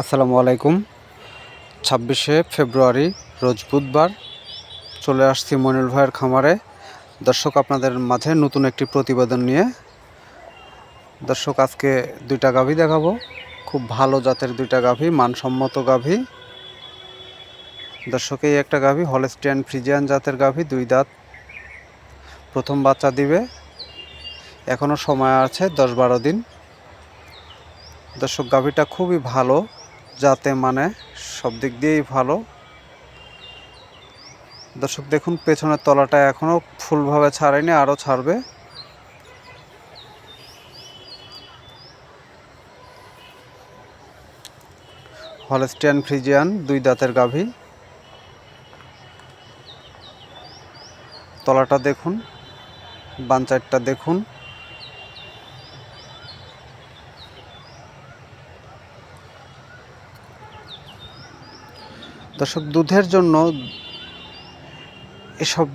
আসসালামু আলাইকুম। ছাব্বিশে ফেব্রুয়ারি রোজ বুধবার চলে আসছি মনির ভাইয়ের খামারে। দর্শক, আপনাদের মাঝে নতুন একটি প্রতিবেদন নিয়ে। দর্শক, আজকে দুইটা গাভী দেখাবো। খুব ভালো জাতের দুইটা গাভী, মানসম্মত গাভী। দর্শক, এই একটা গাভী হলেস্টিয়ান ফ্রিজিয়ান জাতের গাভী, দুই দাঁত। প্রথম বাচ্চা দিবে। এখনও সময় আছে দশ বারো দিন। দর্শক, গাভীটা খুবই ভালো। যাতে মানে সব দিক দিয়েই ভালো। দর্শক, দেখুন, পেছনের তলাটা এখনও ফুলভাবে ছাড়েনি, আরও ছাড়বে। হলস্টিয়ান ফ্রিজিয়ান, দুই দাঁতের গাভী। তলাটা দেখুন বাঞ্চারটা দেখুন। দর্শক, দুধের জন্য এসব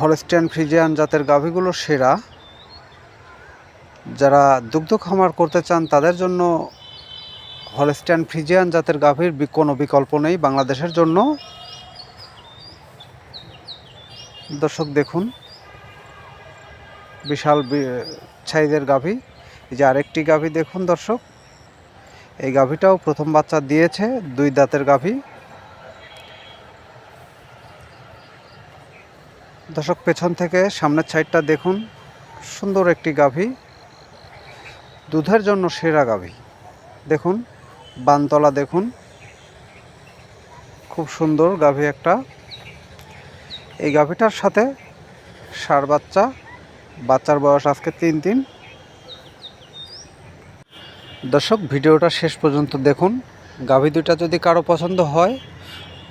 হলস্টিয়ান ফ্রিজিয়ান জাতের গাভীগুলো সেরা। যারা দুগ্ধ খামার করতে চান, তাদের জন্য হলস্টিয়ান ফ্রিজিয়ান জাতের গাভীর কোনো বিকল্প নেই বাংলাদেশের জন্য। দর্শক, দেখুন। বিশাল সাইজের গাভী। এই যে আরেকটি গাভী, দেখুন দর্শক। এই গাভীটাও প্রথম বাচ্চা দিয়েছে, দুই দাঁতের গাভী। দর্শক, পেছন থেকে সামনের সাইডটা দেখুন, সুন্দর একটি গাভী, দুধের জন্য সেরা গাভী। দেখুন, বানতলা দেখুন, খুব সুন্দর গাভী একটা। এই গাভীটার সাথে ষাঁড় বাচ্চা, বাচ্চার বয়স আজকে তিন দিন। দর্শক, ভিডিওটা শেষ পর্যন্ত দেখুন। গাভী দুইটা যদি কারও পছন্দ হয়,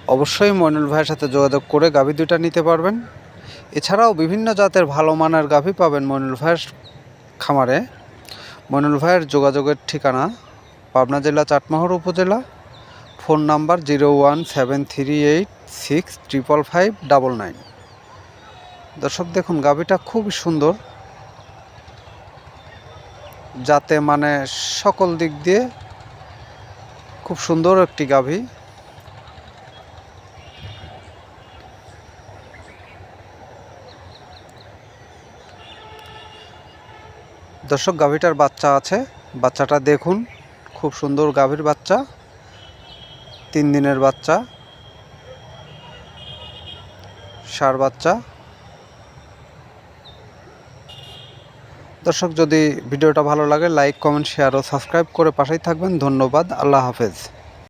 অবশ্যই মইনুল ভাইয়ের সাথে যোগাযোগ করে গাভী দুইটা নিতে পারবেন। এছাড়াও বিভিন্ন জাতের ভালো মানের গাভী পাবেন মইনুল ভাইয়ের খামারে। মইনুল ভাইয়ের যোগাযোগের ঠিকানা পাবনা জেলা, চাটমোহর উপজেলা। Phone number zero one seven three eight six triple five double nine. দর্শক, দেখুন, গাভীটা খুব সুন্দর। যাতে মানে সকল দিক দিয়ে খুব সুন্দর একটি গাভী। দর্শক, গাভীটার বাচ্চা আছে। বাচ্চাটা দেখুন, খুব সুন্দর গাভীর বাচ্চা। তিন দিনের বাচ্চা। ষাঁড় বাচ্চা। দর্শক, যদি ভিডিওটা ভালো লাগে লাইক কমেন্ট শেয়ার ও সাবস্ক্রাইব করে পাশেই থাকবেন। ধন্যবাদ, আল্লাহ হাফেজ।